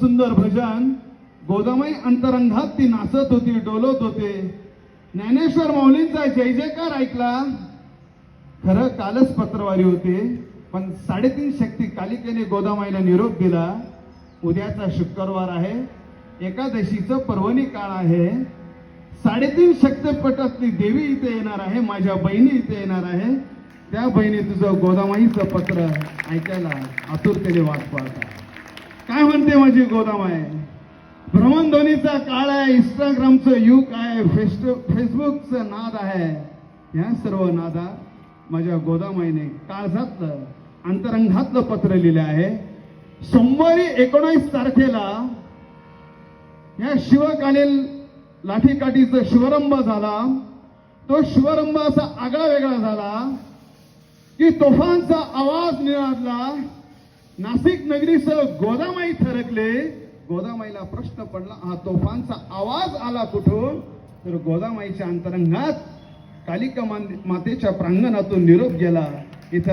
सुंदर भजन गोदामाई अंतरंगात ती नाचत होती डोलत होते. ज्ञानेश्वर माऊलींचा जय जयकार ऐकला. खरं कालच पत्रवारी होते पण साडेतीन शक्ती कालिकेने गोदामाईला निरोप दिला. उद्याचा शुक्रवार आहे एकादशीचं पर्वणी काळ आहे. साडेतीन शक्तपटातली देवी इथे येणार आहे माझ्या बहिणी इथे येणार आहे. त्या बहिणी तुझं गोदामाईचं पत्र ऐकायला आतुरतेने वाट पाहत काय म्हणते माझी गोदाम आहे? भ्रमणध्वनीचा काळ आहे इंस्टाग्रामचं युग आहे फेस्ट फेसबुकचं नाद आहे. ह्या सर्व नादा माझ्या गोदामाईने काळजातलं अंतरंगातलं पत्र लिहिलं आहे. सोमवारी एकोणावीस तारखेला या शिवकालीन लाठीकाठीचा शिवरंभ झाला. तो शिवरंभ असा आगळा वेगळा झाला की तोफांचा आवाज निळाला नाशिक नगरीसह गोदामाई थरकले. गोदामाईला प्रश्न पडला हा तोफांचा आवाज आला कुठून? तर गोदामाईच्या अंतरंगात कालिका मान- मातेच्या प्रांगणातून निरोप गेला. इथं